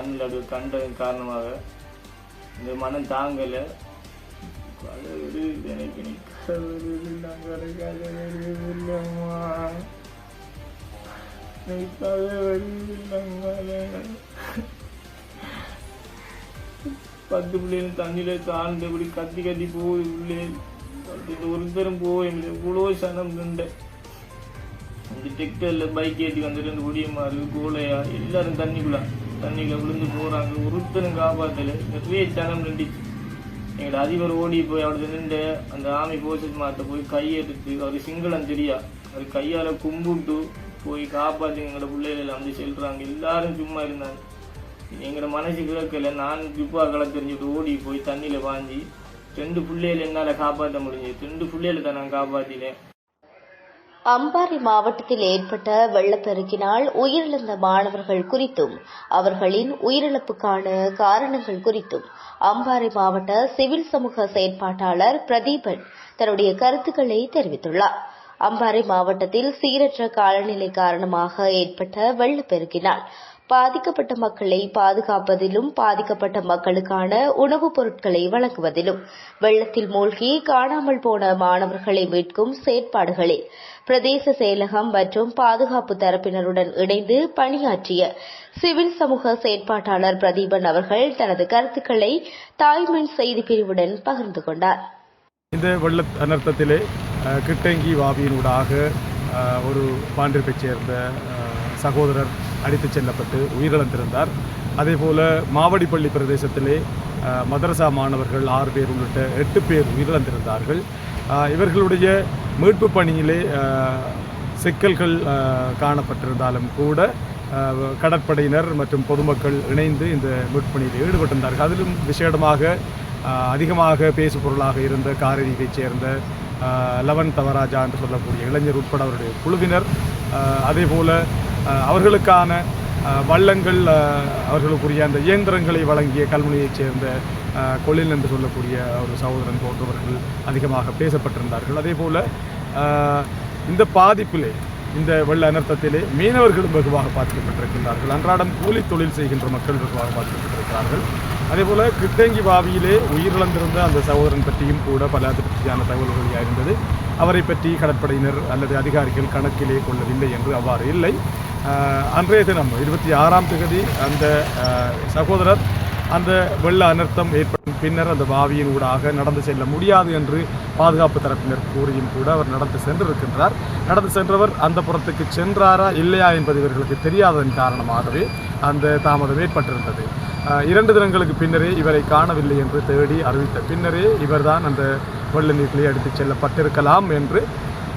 கண்ணில் அது கண்டதன் காரணமாக இந்த மனம் தாங்கலை. கடவுளே, எனக்கு நீ கடவுளே, நான் கடவுளே, நீ பத்து பிள்ளைங்க தண்ணியில் தாழ்ந்து இப்படி கத்தி கத்தி போய் உள்ளே. பத்து ஒருத்தரும் போவேன் இவ்வளோ சனம் நின்ற. இந்த டிக்டர்ல பைக் ஏற்றி வந்துட்டு இந்த குடியமாறு கோலையா எல்லாரும் தண்ணிக்குள்ள. தண்ணியில் விழுந்து போகிறாங்க ஒருத்தரும் காப்பாற்றலை நிறைய ஜனம் நின்றுச்சு எங்களோட அதிபர் ஓடி போய் அவரது நின்று அந்த ஆமி போலீஸ் மாட்ட போய் கையெடுத்து அவர் சிங்களம் தெரியா? அவர் கையால் கும்பிட்டு போய் காப்பாற்றி எங்களோட பிள்ளைகள் வந்து செல்கிறாங்க எல்லாரும் சும்மா இருந்தாங்க. எங்களோட மனசு கிழக்கல நான் துப்பா களை தெரிஞ்சுட்டு ஓடி போய் தண்ணியில் பாஞ்சி ரெண்டு பிள்ளைகளை என்னால் காப்பாற்ற முடிஞ்சது. ரெண்டு பிள்ளைகளை தான் நான் காப்பாற்றினேன் அம்பாறை மாவட்டத்தில் ஏற்பட்ட வெள்ளப்பெருக்கினால் உயிரிழந்த மாணவர்கள் குறித்தும் அவர்களின் உயிரிழப்புக்கான காரணங்கள் குறித்தும் அம்பாறை மாவட்ட சிவில் சமூக செயற்பாட்டாளர் பிரதீபன் தன்னுடைய கருத்துக்களை தெரிவித்துள்ளார். அம்பாறை மாவட்டத்தில் சீரற்ற காலநிலை காரணமாக ஏற்பட்ட வெள்ளப்பெருக்கினால் பாதிக்கப்பட்ட மக்களை பாதுகாப்பதிலும் பாதிக்கப்பட்ட மக்களுக்கான உணவுப் பொருட்களை வழங்குவதிலும். வெள்ளத்தில் மூழ்கி காணாமல் போன மாணவர்களை மீட்கும் செயற்பாடுகளில் பிரதேச செயலகம் மற்றும் பாதுகாப்பு தரப்பினருடன் இணைந்து பணியாற்றிய சிவில் சமூக செயற்பாட்டாளர் பிரதீபன் அவர்கள் தனது கருத்துக்களை தாய்மண் செய்தி பிரிவுடன் பகிர்ந்து கொண்டார். இந்த வெள்ள அனர்த்தத்திலே கிட்டங்கி வாவியினூடாக ஒரு பாண்டிருப்பைச் சேர்ந்த சகோதரர் அடித்துச் செல்லப்பட்டு உயிரிழந்திருந்தார். அதேபோல மாவடிப்பள்ளி பிரதேசத்திலே மதரசா மாணவர்கள் ஆறு பேர் உள்ளிட்ட எட்டு பேர் உயிரிழந்திருந்தார்கள். இவர்களுடைய மீட்பு பணியிலே சிக்கல்கள் காணப்பட்டிருந்தாலும் கூட கடற்படையினர் மற்றும் பொதுமக்கள் இணைந்து இந்த மீட்பு பணியில் ஈடுபட்டிருந்தார்கள். அதிலும் விசேடமாக அதிகமாக பேசு பொருளாக இருந்த காரணியைச் சேர்ந்த லவன் தவராஜா என்று சொல்லக்கூடிய இளைஞர் உட்பட அவருடைய குழுவினர் அதேபோல் அதேபோல அவர்களுக்கான வள்ளங்கள் அவர்களுக்குரிய அந்த இயந்திரங்களை வழங்கிய கல்முனையைச் சேர்ந்த கொள்ளில் என்று சொல்லக்கூடிய ஒரு சகோதரன் போன்றவர்கள் அதிகமாக பேசப்பட்டிருந்தார்கள். அதே போல் இந்த பாதிப்பிலே இந்த வெள்ள அனர்த்தத்திலே மீனவர்களும் வெகுவாக பாதிக்கப்பட்டிருக்கின்றார்கள். அன்றாடம் கூலி தொழில் செய்கின்ற மக்கள் வெகுவாக பாதிக்கப்பட்டிருக்கிறார்கள். அதேபோல் கிட்டங்கி வாவியிலே உயிரிழந்திருந்த அந்த சகோதரன் பற்றியும் கூட பல அதிருப்தியான தகவல்கள் இருந்தது. அவரை பற்றி கடற்படையினர் அல்லது அதிகாரிகள் கணக்கிலே கொள்ளவில்லை என்று அவ்வாறு இல்லை. அன்றைய தினம் இருபத்தி ஆறாம் தேதி அந்த சகோதரர் அந்த வெள்ள அனர்த்தம் ஏற்படும் பின்னர் அந்த வாவியின் ஊடாக நடந்து செல்ல முடியாது என்று பாதுகாப்பு தரப்பினர் கூறியும் கூட அவர் நடந்து சென்றிருக்கின்றார். நடந்து சென்றவர் அந்த புறத்துக்கு சென்றாரா இல்லையா என்பது இவர்களுக்கு தெரியாததன் காரணமாகவே அந்த தாமதம் ஏற்பட்டிருந்தது. இரண்டு தினங்களுக்கு பின்னரே இவரை காணவில்லை என்று தேடி அறிவித்த பின்னரே இவர்தான் அந்த வெள்ள நீட்டிலே அடித்துச் செல்லப்பட்டிருக்கலாம் என்று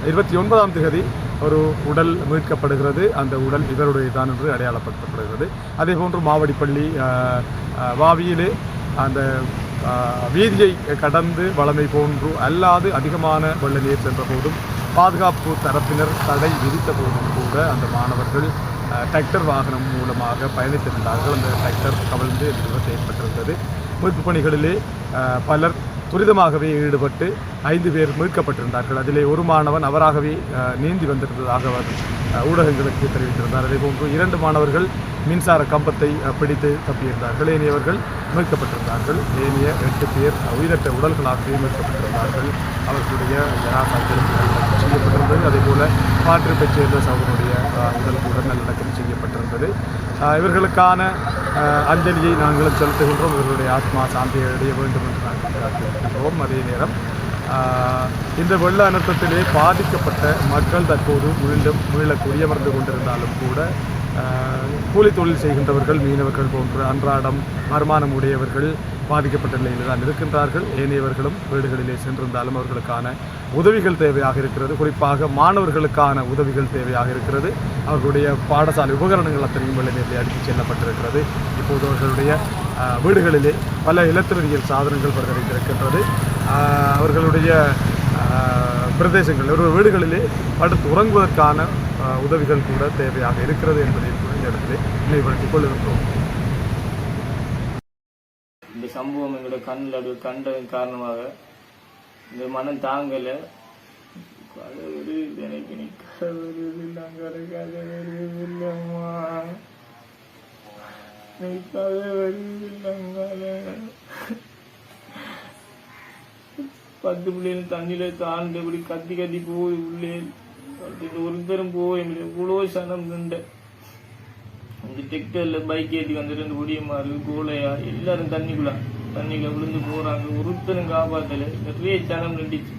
இருபத்தி ஒன்பதாம் தேதி ஒரு உடல் மீட்கப்படுகிறது. அந்த உடல் இவருடையதான் என்று அடையாளப்படுத்தப்படுகிறது. அதே போன்று மாவடிப்பள்ளி வாவியிலே அந்த வீதியை கடந்து வளமை போன்று அல்லாது அதிகமான வெள்ள நீர் சென்ற போதும் பாதுகாப்பு தரப்பினர் தடை விதித்த போதும் கூட அந்த மாணவர்கள் டிராக்டர் வாகனம் மூலமாக பயணித்திருந்தார்கள் அந்த டிராக்டர் கவிழ்ந்து விபத்து ஏற்பட்டிருந்தது. மீட்பு பணிகளிலே பலர் துரிதமாகவே ஈடுபட்டு ஐந்து பேர் மீட்கப்பட்டிருந்தார்கள். அதிலே ஒரு மாணவன் அவராகவே நீந்தி வந்திருந்ததாக அவர் ஊடகங்களுக்கு தெரிவித்திருந்தார். அதேபோன்று இரண்டு மாணவர்கள் மின்சார கம்பத்தை பிடித்து தப்பியிருந்தார்கள். ஏனையவர்கள் மீட்கப்பட்டிருந்தார்கள். ஏனைய எட்டு பேர் உயிரற்ற உடல்களாகவே மீட்கப்பட்டிருந்தார்கள். அவர்களுடைய ஜனாசாக்கள் செய்யப்பட்டிருந்தது. அதேபோல பாட்டிருப்பைச் சேர்ந்த சகோதரனுடைய உடல் கூட நல்லடக்கம் செய்யப்பட்டிருந்தது. இவர்களுக்கான அஞ்சலியை நாங்களும் செலுத்துகின்றோம். இவர்களுடைய ஆத்மா சாந்தியை அடைய வேண்டும் என்று நாங்கள் அதே நேரம். ஆஹ், இந்த வெள்ள அனர்த்தத்திலே பாதிக்கப்பட்ட மக்கள் தற்போது மீண்டும் மீள குடியமர்ந்து கொண்டிருந்தாலும் கூட ஆஹ், கூலி தொழில் செய்கின்றவர்கள் மீனவர்கள் போன்ற அன்றாடம் வருமானம் உடையவர்கள் பாதிக்கப்பட்ட நிலையில் தான் இருக்கின்றார்கள் ஏனையவர்களும் வீடுகளிலே சென்றிருந்தாலும் அவர்களுக்கான உதவிகள் தேவையாக இருக்கிறது. குறிப்பாக மாணவர்களுக்கான உதவிகள் தேவையாக இருக்கிறது. அவர்களுடைய பாடசாலை உபகரணங்கள் அத்தனையும் வெள்ளநீரிலே அடித்துச் செல்லப்பட்டிருக்கிறது. இப்போது அவர்களுடைய வீடுகளிலே பல இலத்திரவியல் சாதனங்கள் வருகிறது அவர்களுடைய பிரதேசங்கள் ஒரு வீடுகளிலே படுத்து உறங்குவதற்கான உதவிகள் கூட தேவையாக இருக்கிறது என்பதை கூட இந்த இடத்திலே நினைவுபடுத்திக் கொள்கின்றோம் சம்பவம் எங்களோட கண்ணில் அப்படி கண்டதன் காரணமாக இந்த மனம் தாங்கலை. கடவுளே, எனக்கு நீ கடவுளே, நான் கடவுளே, இல்லைம்மா. நினைக்காத வருதில்லைங்கால பத்து பிள்ளைங்க தண்ணியில தாழ்ந்து இப்படி கத்தி கத்தி போய் உள்ளே. ஒருத்தரும் போய் இவ்வளோ சனம் நின்ற அந்த டெக்டரில் பைக் ஏற்றி வந்து ரெண்டு கோலையா எல்லாரும் தண்ணிக்குள்ள தண்ணியில் விழுந்து போகிறாங்க ஒருத்தரும் காப்பாற்றலை நிறைய ஜனம் நின்றுச்சு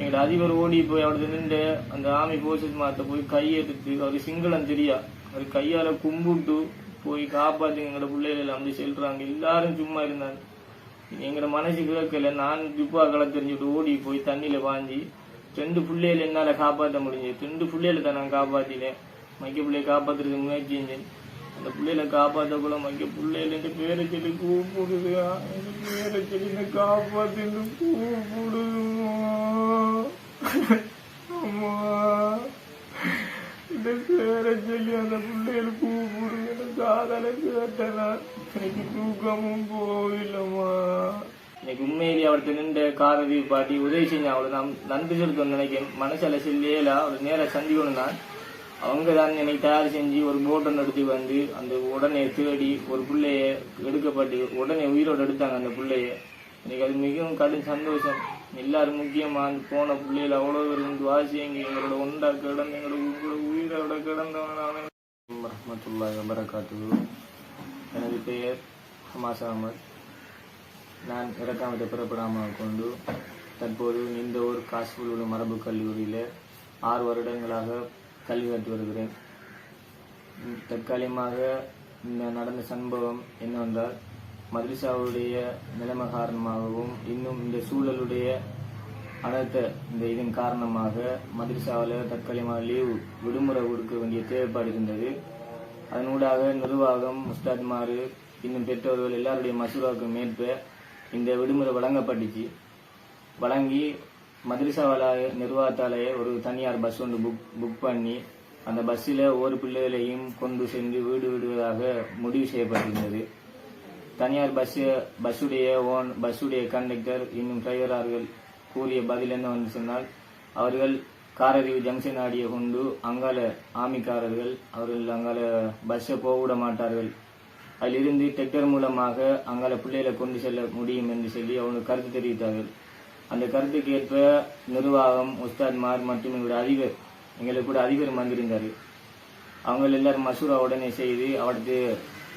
எங்களோட அதிபர் ஓடி போய் அவரது நின்று அந்த ஆமை போலீஸ் மாத்த போய் கையெடுத்து அவர் சிங்களம் தெரியா? அவர் கையால் கும்பிட்டு போய் காப்பாற்றி எங்களோட பிள்ளைகள் அப்படி செல்றாங்க. எல்லாரும் சும்மா இருந்தாங்க. எங்களோட மனசு கேட்கல. நான் துப்பா களை தெரிஞ்சுட்டு ஓடி போய் தண்ணியில் வாஞ்சி ரெண்டு பிள்ளைகளை என்னால் காப்பாற்ற முடிஞ்சது. ரெண்டு பிள்ளைகளை தான் நான் காப்பாற்றினேன் மைக்க பிள்ளையை காப்பாற்றுறதுக்கு முயற்சி செஞ்சேன். அந்த பிள்ளையில காப்பாத்த கூட மைக்க பிள்ளைகள் என்ற பேரை சொல்லி கூப்பிடுது எங்க பேரை சொல்லி காப்பாத்தின்னு கூப்பிடுதுமா அம்மா இந்த பேரை சொல்லி அந்த பிள்ளையில கூப்பிடுது எனக்கு காதல கேட்டனா. எனக்கு தூக்கமும் போயில்லம்மா. இன்னைக்கு உண்மையிலேயே அவர்கிட்ட நின்று காரதி பாட்டி உதவி செஞ்ச அவளை நான் நன்றி செலுத்தணும்னு நினைக்கிறேன். மனசால செல்லையில அவர் நேர சந்திக்கணும் நான் அவங்க தான் எனக்கு தயார் செஞ்சு ஒரு போட்டை நடத்தி வந்து அந்த உடனே தேடி ஒரு பிள்ளைய எடுக்கப்பட்டு உடனே உயிரோடு எடுத்தாங்க அந்த பிள்ளைய. எனக்கு அது மிகவும் கடும் சந்தோஷம். எல்லாரும் முக்கியமா அந்த போன பிள்ளைகள் அவ்வளோ இருந்து வந்து வாசிங்க எங்களோட ஒன்றா கிடந்து எங்களோட உயிரோட கிடந்தவனான ரஹமத்துல்லா வபரகாத்து எனது பெயர் ஹமாஸ் அகமது நான் இறக்காமத்தை பிறப்படாமல் கொண்டு தற்போது இந்த ஒரு காசுபுல் மரபு கல்லூரியில் ஆறு வருடங்களாக கல்வி கற்று வருகிறேன். தற்காலிகமாக இந்த நடந்த சம்பவம் என்னவென்றால் மதுரிசாவுடைய நிலைமை காரணமாகவும் இன்னும் இந்த சூழலுடைய அனர்த்த இந்த இதன் காரணமாக மதுரிசாவில் தற்காலிகமாக லீவ் விடுமுறை கொடுக்க வேண்டிய தேவைப்பாடு இருந்தது. அதனூடாக நிர்வாகம் முஸ்தாத்மாறு இன்னும் பெற்றோர்கள் எல்லாருடைய மசூராவுக்கும் மேற்ப இந்த விடுமுறை வழங்கப்பட்டுச்சு. வழங்கி மதுரசாவால நிர்வாகத்தாலேயே ஒரு தனியார் பஸ் ஒன்று புக் புக் பண்ணி அந்த பஸ்ஸில் ஒவ்வொரு பிள்ளைகளையும் கொண்டு சென்று வீடு விடுவதாக முடிவு செய்யப்பட்டிருந்தது. தனியார் பஸ் பஸ்ஸுடைய ஓன் பஸ்ஸுடைய கண்டக்டர் இன்னும் டிரைவரார்கள் கூறிய பதில் என்ன வந்து சொன்னால் அவர்கள் காரறிவு ஜங்ஷன் ஆடிய கொண்டு அங்கால ஆமிக்காரர்கள் அவர்கள் அங்கால பஸ்ஸை போகவிட மாட்டார்கள். அதிலிருந்து டெக்டர் மூலமாக அங்கால பிள்ளைகளை கொண்டு செல்ல முடியும் என்று சொல்லி அவங்க கருத்து தெரிவித்தார்கள். அந்த கருத்துக்கு ஏற்ப நிர்வாகம் உஸ்தாத்மார் மற்றும் எங்களுடைய அதிபர் எங்களுக்கு கூட அதிபர் வந்திருந்தார். அவங்க எல்லாரும் மசூரா உடனே செய்து அவருக்கு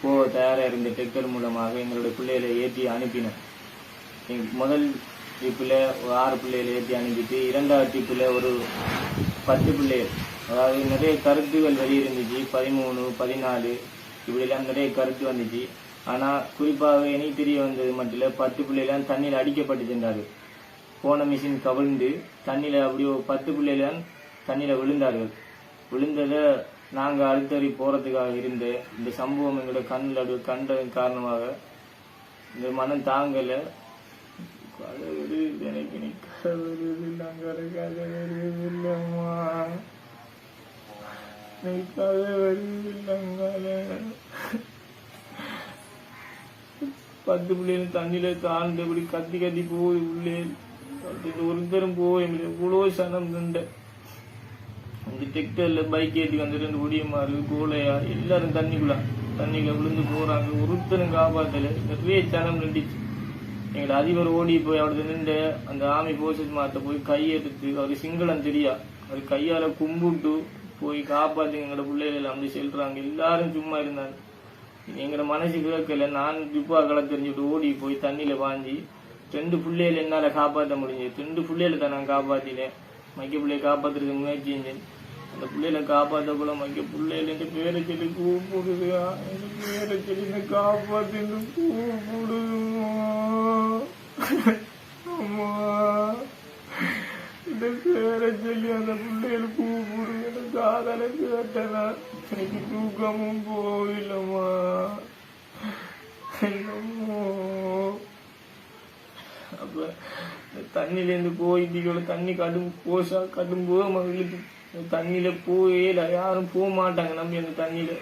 போக தயாராக இருந்த டெக்டர் மூலமாக எங்களுடைய பிள்ளைகளை ஏற்றி அனுப்பினோம் எங்க முதல் ட்ரிப்பில் ஒரு ஆறு பிள்ளைகளை ஏற்றி அனுப்பிட்டு இரண்டாவது ட்ரிப்பில் ஒரு பத்து பிள்ளைகள். அதாவது நிறைய கருத்துகள் வெளியிருந்துச்சு. பதிமூணு பதினாலு இப்படிலாம் நிறைய கருத்து வந்துச்சு. ஆனால் குறிப்பாக இனி தெரிய வந்தது மட்டும் இல்லை பத்து பிள்ளைலாம் தண்ணியில் அடிக்கப்பட்டு சென்றார்கள். போன மிஷின் கவிழ்ந்து தண்ணியில் அப்படி ஒரு பத்து பிள்ளைகள் தண்ணியில் விழுந்தார்கள். விழுந்ததை நாங்கள் அடுத்தறி போகிறதுக்காக இருந்து இந்த சம்பவம் எங்களோட கண்ணில் அப்படி கண்டதன் காரணமாக இந்த மனம் தாங்கலை. கதை எனக்கு நீ கதை நாங்கள் கதை நீ பத்து பிள்ளைகள் தண்ணியில் தாழ்ந்து இப்படி கத்தி கத்தி போய் உள்ளே அது ஒருத்தரும் போய் இவ்வளோ சனம் நின்ற. அந்த டெக்டர்ல பைக் ஏற்றி வந்து ரெண்டு பொடியமாரு கோலையா எல்லாரும் தண்ணிக்குள்ள தண்ணிக்குள்ள விழுந்து போகிறாங்க ஒருத்தரும் காப்பாற்றலை நிறைய சனம் நின்றுச்சு. எங்களோட அதிபர் ஓடி போய் அவரது நின்று அந்த ஆமி போலீஸ் மாத்த போய் கையெடுத்து அவர் சிங்களம் தெரியா? அவர் கையால் கும்பிட்டு போய் காப்பாத்தி எங்களோட பிள்ளைகள் அப்படி செல்றாங்க. எல்லாரும் சும்மா இருந்தாங்க. எங்களோட மனசு கேட்கல நான் துப்பா களை தெரிஞ்சுட்டு ஓடி போய் தண்ணியில் பாஞ்சி ரெண்டு பிள்ளைகள் என்னால காப்பாற்ற முடிஞ்சது. ரெண்டு பிள்ளைகளை தான் நான் காப்பாத்தினேன். மைக்க பிள்ளையை காப்பாத்துறதுக்கு முயற்சி செஞ்சேன். அந்த பிள்ளைகளை காப்பாற்ற போல மைக்க பிள்ளைகள் என்ற பேரை சொல்லி கூப்பிடுதா. எங்க பேரை சொல்லி காப்பாத்தின்னு கூப்பிடுதுமா அம்மா. இந்த பேரை சொல்லி அந்த பிள்ளைகள் கூப்பிடுது. எனக்கு காதல கேட்டனா. எனக்கு தூக்கமும் போயில்லம்மா என்னமோ. அப்ப தண்ணியிலேருந்து போய் இப்படியோட தண்ணி கடும் போசா கடும் போக மகளுக்கு தண்ணியில் தண்ணியில போயே யாரும் போக மாட்டாங்க நம்பி அந்த தண்ணியில.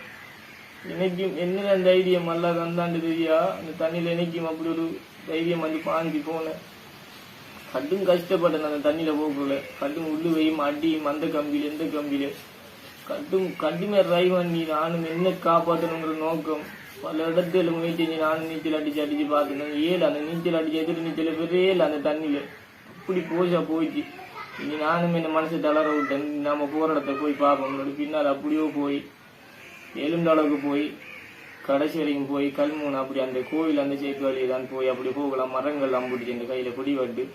என்னைக்கும் என்ன அந்த தைரியம் நல்லா தந்தாண்டு தெரியா? அந்த தண்ணியில என்னைக்கும் அப்படி ஒரு தைரியம் வந்து பாஞ்சு போனேன். கடும் கஷ்டப்பட்டேன் அந்த தண்ணியில போகக்குள்ள. கடும் உள்ளு வெயும் அடியும் அந்த கம்பியில எந்த கம்பியில. கடும் கடுமை ட்ரை நீ நானும் என்ன காப்பாற்றணுங்கிற நோக்கம். பல இடத்துல முயற்சி நீ நானும் நீச்சல் அடிச்சு அடிச்சு பார்த்துனேன் ஏழு அந்த நீச்சல் அடிச்சு எதிர் நீச்சல் பெரிய அந்த தண்ணியில. இப்படி போச்சா போயிடுச்சு. இனி நானும் என்ன மனசு தளர விட்டேன். நம்ம போற இடத்த போய் பார்ப்போம். பின்னால் அப்படியோ போய் எலுந்தளவுக்கு போய் கடைசி வரைக்கும் போய் கல்மூன் அப்படி அந்த கோவில் அந்த சேத்து வழியை தான் போய் அப்படி போகலாம். மரங்கள் அம்பிடிச்சு இந்த கையில கொடி வட்டு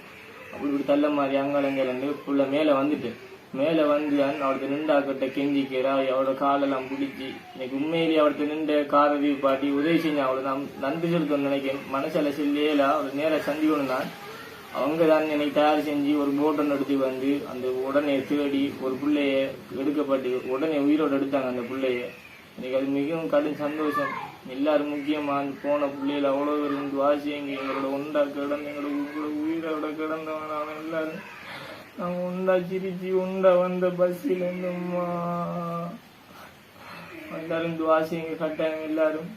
அப்படி இப்படி தள்ள மாதிரி அங்காளங்க புள்ள மேலே வந்துட்டு மேல வந்து அவர்கிட்ட நின்று அவர்கிட்ட கெஞ்சிக்கிறா அவளோட காலெல்லாம் பிடிச்சி. எனக்கு உண்மையிலேயே அவளுக்கு நின்று காரதி பாட்டி உதவி செஞ்சு அவளை நான் நன்றி செலுத்தணும்னு நினைக்கிறேன். மனசில் செல்லையில அவர் நேரம் சந்திக்கணும் தான் அவங்க தான் எனக்கு தயார் செஞ்சு ஒரு போட்டன் எடுத்து வந்து அந்த உடனே தேடி ஒரு பிள்ளைய எடுக்கப்பட்டு உடனே உயிரோடு எடுத்தாங்க அந்த பிள்ளைய. எனக்கு அது மிகவும் கடும் சந்தோஷம். எல்லாரும் முக்கியமா அந்த போன பிள்ளைகள் அவ்வளோ பேர் வந்து எங்களோட உண்டா கிடந்து எங்களோட உங்களோட உயிரோட கிடந்தவன் அவன் எல்லாரும். நான் உண்டா சிரிச்சு உண்டா வந்த பஸ்ஸில் இருந்தோம்மா எல்லாரும் துவாசிங்க கட்டாயம் எல்லாரும்.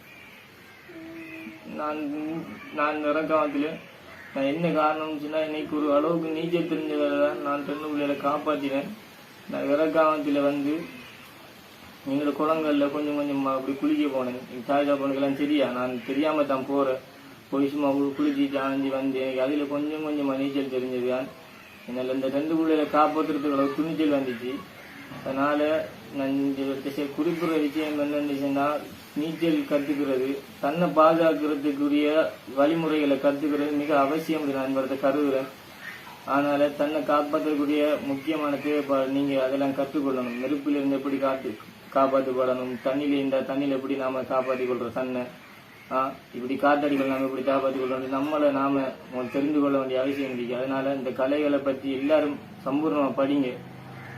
நான் நான் இறக்காமத்தில் நான் என்ன காரணம் சொன்னால் இன்னைக்கு ஒரு அளவுக்கு நீச்சல் தெரிஞ்சதால் தான் நான் பெண்ணு பிள்ளைகளை காப்பாற்றினேன் நான் இறக்காமத்தில் வந்து எங்களோட குளங்களில் கொஞ்சம் கொஞ்சமாக அப்படி குளிக்க போனேன். எங்க தாய் தகப்பனுக்கெல்லாம் தெரியா? நான் தெரியாமல் தான் போகிறேன் போய் சும்மா குளிச்சு சாஞ்சி வந்து எனக்கு அதில் கொஞ்சம் கொஞ்சமாக நீச்சல் தெரிஞ்சது தான். என்னால் இந்த ரெண்டு பிள்ளைகளை காப்பாற்றுறதுக்கு அளவு துணிச்சல் வந்துச்சு. அதனால நான் இந்த திசை- குறிப்பிடுற விஷயம் என்னன்னு நீச்சல் கத்துக்கிறது தன்னை பாதுகாக்கிறதுக்குரிய வழிமுறைகளை கத்துக்கிறது மிக அவசியம் நான் வரதை கருதுகிறேன் அதனால தன்னை காப்பாற்றக்கூடிய முக்கியமான தேவைப்பாடு நீங்க அதெல்லாம் கற்றுக்கொள்ளணும் நெருப்பில் இருந்து எப்படி காத்து காப்பாற்றப்படணும் தண்ணியில இருந்தால் தண்ணியில எப்படி நாம காப்பாற்றிக் கொள்றோம் தன்னை? இப்படி காத்தடிகள் நம்ம இப்படி காப்பாற்றிக் கொள்ளணும் நம்மளை நாம தெரிந்து கொள்ள வேண்டிய அவசியம் இருக்கு. அதனால இந்த கலைகளை பத்தி எல்லாரும் சம்பூர்ணமா படிங்க.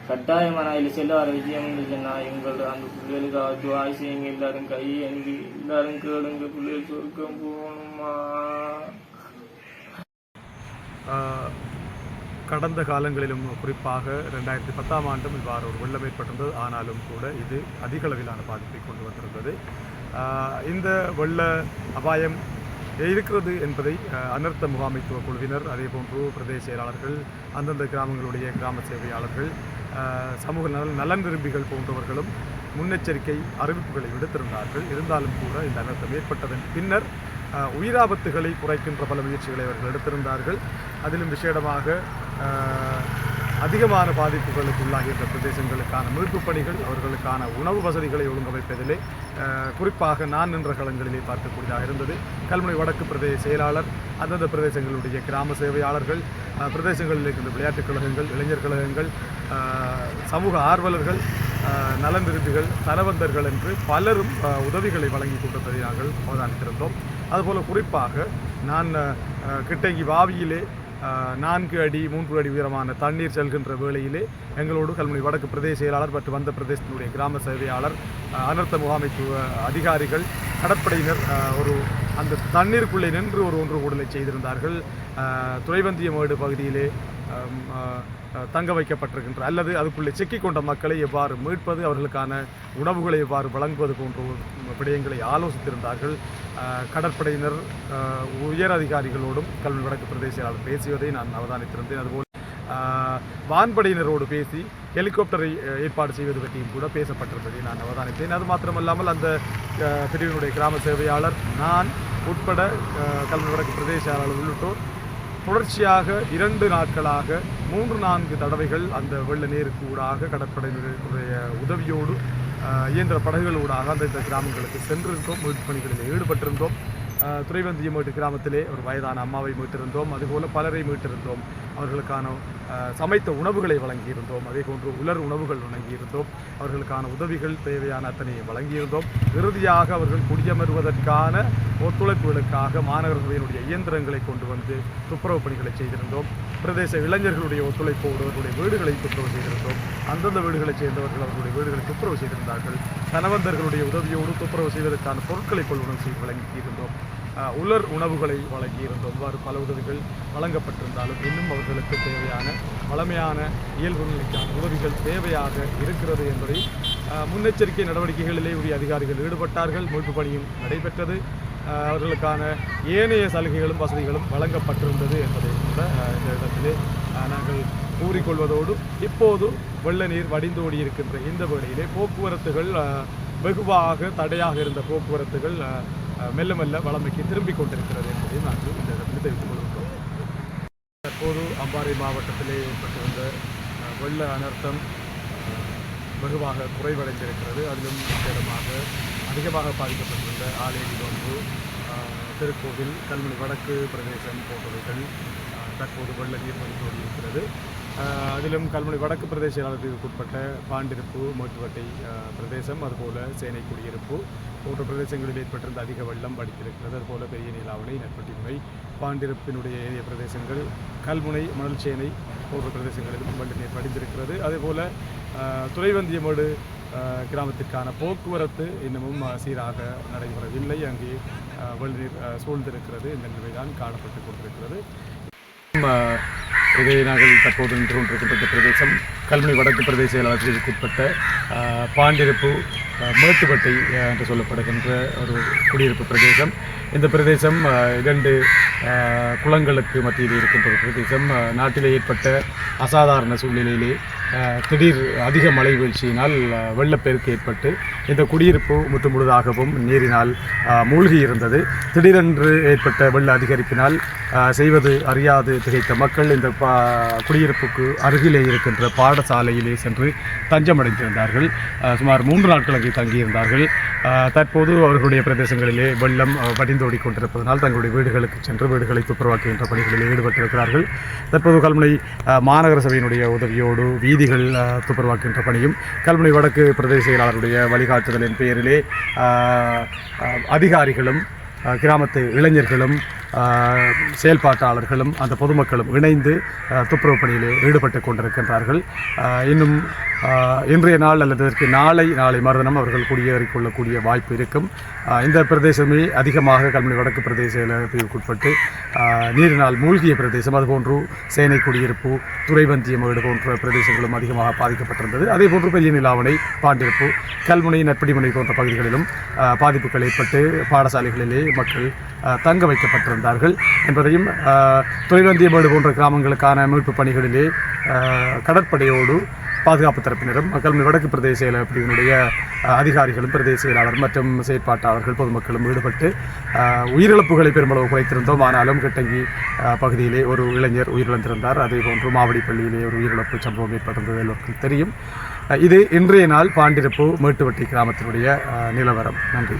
கட்டாயமா நான் இதுல செல்ல வர விஷயம் இருந்துச்சுன்னா எங்களோட அந்த பிள்ளைகளுக்கு அது ஆசைங்க எல்லாரும் கை அனுப்பி எல்லாரும் கேளுங்க பிள்ளைகள் சொர்க்கம் போகணுமா கடந்த காலங்களிலும் குறிப்பாக ரெண்டாயிரத்தி பத்தாம் ஆண்டும் இவ்வாறு ஒரு வெள்ளம் ஏற்பட்டிருந்தது. ஆனாலும் கூட இது அதிக அளவிலான பாதிப்பை கொண்டு வந்திருந்தது. இந்த வெள்ள அபாயம் இருக்கிறது என்பதை அனர்த்த முகாமைத்துவ குழுவினர் அதேபோன்று பிரதேச செயலாளர்கள் அந்தந்த கிராமங்களுடைய கிராம சேவையாளர்கள் சமூக நலன் நலன் விரும்பிகள் போன்றவர்களும் முன்னெச்சரிக்கை அறிவிப்புகளை விடுத்திருந்தார்கள். இருந்தாலும் கூட இந்த அனர்த்தம் ஏற்பட்டதன் பின்னர் உயிராபத்துகளை குறைக்கின்ற பல முயற்சிகளை அவர்கள் எடுத்திருந்தார்கள். அதிலும் விசேடமாக அதிகமான பாதிப்புகளுக்கு உள்ளாகின்ற பிரதேசங்களுக்கான மீட்புப் பணிகள் அவர்களுக்கான உணவு வசதிகளை ஒழுங்கமைப்பதிலே குறிப்பாக நான் நின்ற களங்களிலே பார்க்கக்கூடியதாக இருந்தது. கல்முனை வடக்கு பிரதேச செயலாளர் அந்தந்த பிரதேசங்களுடைய கிராம சேவையாளர்கள் பிரதேசங்களில் இருக்கின்ற விளையாட்டுக் கழகங்கள் இளைஞர் கழகங்கள் சமூக ஆர்வலர்கள் நலன் விரும்பிகள் தரவந்தர்கள் என்று பலரும் உதவிகளை வழங்கி கொடுத்ததை நாங்கள் அவதானித்திருந்தோம். அதுபோல் குறிப்பாக நான் கிட்டங்கி வாவியிலே நான்கு அடி மூன்று அடி உயரமான தண்ணீர் செல்கின்ற வேளையிலே எங்களோடு கல்முனை வடக்கு பிரதேச செயலாளர் மற்றும் வந்த பிரதேசத்தினுடைய கிராம சேவையாளர் அனர்த்த முகாமைத்துவ அதிகாரிகள் கடற்படையினர் ஒரு அந்த தண்ணீருக்குள்ளே நின்று ஒரு ஒன்று கூடலை செய்திருந்தார்கள். துறைவந்தியமேடு பகுதியிலே தங்க வைக்கப்பட்டிருக்கின்ற அல்லது அதுக்குள்ளே சிக்கிக் கொண்ட மக்களை எவ்வாறு மீட்பது அவர்களுக்கான உணவுகளை எவ்வாறு வழங்குவது போன்ற விடயங்களை ஆலோசித்திருந்தார்கள். கடற்படையினர் உயர் அதிகாரிகளோடும் கல்வி வடக்கு பிரதேச பேசியதை நான் அவதானித்திருந்தேன். அதுபோல் வான்படையினரோடு பேசி ஹெலிகாப்டரை ஏற்பாடு செய்வது பற்றியும் கூட பேசப்பட்டிருப்பதை நான் அவதானித்தேன். அது மாத்திரமல்லாமல் அந்த பிரிவினுடைய கிராம சேவையாளர் நான் உட்பட கல்வி வடக்கு பிரதேச உள்ளிட்டோர் தொடர்ச்சியாக இரண்டு நாட்களாக மூன்று நான்கு தடவைகள் அந்த வெள்ள நீருக்கு ஊடாக கடற்படையினருடைய உதவியோடு இயந்திர படகுகள் ஊடாக அந்த இந்த கிராமங்களுக்கு சென்றிருந்தோம். மீட்பு பணிகளில் ஈடுபட்டிருந்தோம். துறைவந்தியம் வீட்டு கிராமத்திலே ஒரு வயதான அம்மாவை மீட்டிருந்தோம். அதுபோல பலரை மீட்டிருந்தோம். அவர்களுக்கான சமைத்த உணவுகளை வழங்கியிருந்தோம். அதே போன்று உலர் உணவுகள் வழங்கியிருந்தோம். அவர்களுக்கான உதவிகள் தேவையான அத்தனையை வழங்கியிருந்தோம். இறுதியாக அவர்கள் குடியமர்வதற்கான ஒத்துழைப்புகளுக்காக மாநகர சபையினுடைய இயந்திரங்களை கொண்டு வந்து துப்புரவு பணிகளை செய்திருந்தோம். பிரதேச இளைஞர்களுடைய ஒத்துழைப்போடு அவர்களுடைய வீடுகளை துப்புரவு செய்திருந்தோம். அந்தந்த வீடுகளைச் சேர்ந்தவர்கள் அவர்களுடைய வீடுகளை துப்புரவு செய்திருந்தார்கள். தனவந்தர்களுடைய உதவியோடு துப்புரவு செய்வதற்கான பொருட்களை கொள்வனம் செய்து வழங்கியிருந்தோம். உலர் உணவுகளை வழங்கியிருந்தோம். இவ்வாறு பல உதவிகள் வழங்கப்பட்டிருந்தாலும் இன்னும் அவர்களுக்கு தேவையான வளமையான இயல்பு நிலைக்கான உதவிகள் தேவையாக இருக்கிறது என்பதை முன்னெச்சரிக்கை நடவடிக்கைகளிலே உரிய அதிகாரிகள் ஈடுபட்டார்கள். மீட்பு பணியும் நடைபெற்றது. அவர்களுக்கான ஏனைய சலுகைகளும் வசதிகளும் வழங்கப்பட்டிருந்தது என்பதை கூட இந்த இடத்திலே நாங்கள் கூறிக்கொள்வதோடு இப்போது வெள்ள நீர் வடிந்தோடி இருக்கின்ற இந்த வேளையிலே போக்குவரத்துகள் வெகுவாக தடையாக இருந்த போக்குவரத்துகள் மெல்ல மெல்ல வளமைக்கு திரும்பிக் கொண்டிருக்கிறது என்பதையும் நாங்கள் இந்த இடத்தில் தெரிவித்துக் கொள்கின்றோம். தற்போது அம்பாறை மாவட்டத்திலே ஏற்பட்டு வந்த வெள்ள அனர்த்தம் வெகுவாக குறைவடைந்திருக்கிறது. அதிலும் முக்கியமாக அதிகமாக பாதிக்கப்பட்டிருந்த ஆலேரி ஒன்று திருக்கோவில் கல்முனை வடக்கு பிரதேசம் போன்றவைகள் தற்போது வெள்ள நீர் வடிந்தோடி இருக்கிறது அதிலும் கல்முனை வடக்கு பிரதேச செயலாளருக்கு உட்பட்ட பாண்டிருப்பு மேட்டுவட்டை பிரதேசம் அதுபோல சேனை குடியிருப்பு போன்ற பிரதேசங்களில் ஏற்பட்டிருந்த அதிக வெள்ளம் வடித்திருக்கிறது அதுபோல பெரிய நீலாவணை நட்பட்டிமுனை பாண்டிருப்பினுடைய ஏரிய பிரதேசங்கள் கல்முனை மணல்சேனை போன்ற பிரதேசங்களிலும் வெள்ள நீர் வடிந்திருக்கிறது. அதேபோல துறைவந்தியமேடு கிராமத்திற்கான போக்குவரத்து இன்னமும் சீராக நடைபெறவில்லை. அங்கே வெள்ளநீர் சூழ்ந்திருக்கிறது. இந்த நிலைதான் காணப்பட்டு கொண்டிருக்கிறது. இதை நாங்கள் தற்போது நின்று கொண்டிருக்கின்ற பிரதேசம். கல்முனை வடக்கு பிரதேச செயலாளர்களுக்கு உட்பட்ட பாண்டிருப்பு மேட்டுப்பட்டை என்று சொல்லப்படுகின்ற ஒரு குடியிருப்பு பிரதேசம். இந்த பிரதேசம் இரண்டு குளங்களுக்கு மத்தியில் இருக்கின்ற ஒரு பிரதேசம். நாட்டில் ஏற்பட்ட அசாதாரண சூழ்நிலையிலே திடீர் அதிக மழை வீழ்ச்சியினால் வெள்ளப்பெருக்கு ஏற்பட்டு இந்த குடியிருப்பு முற்று முழுதாகவும் நீரினால் மூழ்கி இருந்தது. திடீரென்று ஏற்பட்ட வெள்ள அதிகரிப்பினால் செய்வது அறியாது திகைத்த மக்கள் இந்த பா குடியிருப்புக்கு அருகிலே இருக்கின்ற பாடசாலையிலே சென்று தஞ்சமடைந்திருந்தார்கள். சுமார் மூன்று நாட்களுக்கு அங்கே தங்கியிருந்தார்கள். தற்போது அவர்களுடைய பிரதேசங்களிலே வெள்ளம் அஹ், வடிந்தோடி கொண்டிருப்பதனால் தங்களுடைய வீடுகளுக்கு சென்று வீடுகளை துப்புரவாக்குகின்ற பணிகளில் ஈடுபட்டிருக்கிறார்கள். தற்போது கல்முனை மாநகர சபையினுடைய உதவியோடு வீதிகள் துப்புரவாக்குகின்ற பணியும் கல்முனை வடக்கு பிரதேச செயலாளருடைய வழிகாட்டுதலின் பெயரிலே அதிகாரிகளும் கிராமத்து இளைஞர்களும் செயல்பாட்டாளர்களும் அந்த பொதுமக்களும் இணைந்து துப்புரவு பணியிலே ஈடுபட்டு கொண்டிருக்கின்றார்கள். இன்னும் இன்றைய நாள் அல்லது இதற்கு நாளை நாளை மறுதினம் அவர்கள் குடியேறிக் கொள்ளக்கூடிய வாய்ப்பு இருக்கும். இந்த பிரதேசமே அதிகமாக கல்முனை வடக்கு பிரதேச பிரிவுக்குட்பட்டு நீரினால் மூழ்கிய பிரதேசம். அதுபோன்று சேனை குடியிருப்பு துறைவந்தியமேடு போன்ற பிரதேசங்களும் அதிகமாக பாதிக்கப்பட்டிருந்தது. அதே போன்று பெரிய நிலாவணை பாண்டிருப்பு கல்முனை நற்படிமுனை போன்ற பகுதிகளிலும் பாதிப்புகள் ஏற்பட்டு பாடசாலைகளிலே மக்கள் தங்க வைக்கப்பட்டிருந்தார்கள் என்பதையும் அஹ், துறைவந்தியமேடு போன்ற கிராமங்களுக்கான மீட்பு பணிகளிலே கடற்படையோடு பாதுகாப்பு தரப்பினரும் மக்கள் வடக்கு பிரதேச செயலர் அதிகாரிகளும் பிரதேச செயலாளர் மற்றும் செயற்பாட்டாளர்கள் பொதுமக்களும் ஈடுபட்டு உயிரிழப்புகளை பெருமளவு குறைத்திருந்தோம். ஆனாலும் கிட்டங்கி பகுதியிலே ஒரு இளைஞர் உயிரிழந்திருந்தார். அதே போன்று மாவடி பள்ளியிலே ஒரு உயிரிழப்பு சம்பவம் ஏற்பட்டிருந்தது எல்லோருக்கும் தெரியும். இது இன்றைய நாள் பாண்டிருப்பு மேட்டுவட்டி கிராமத்தினுடைய நிலவரம். நன்றி.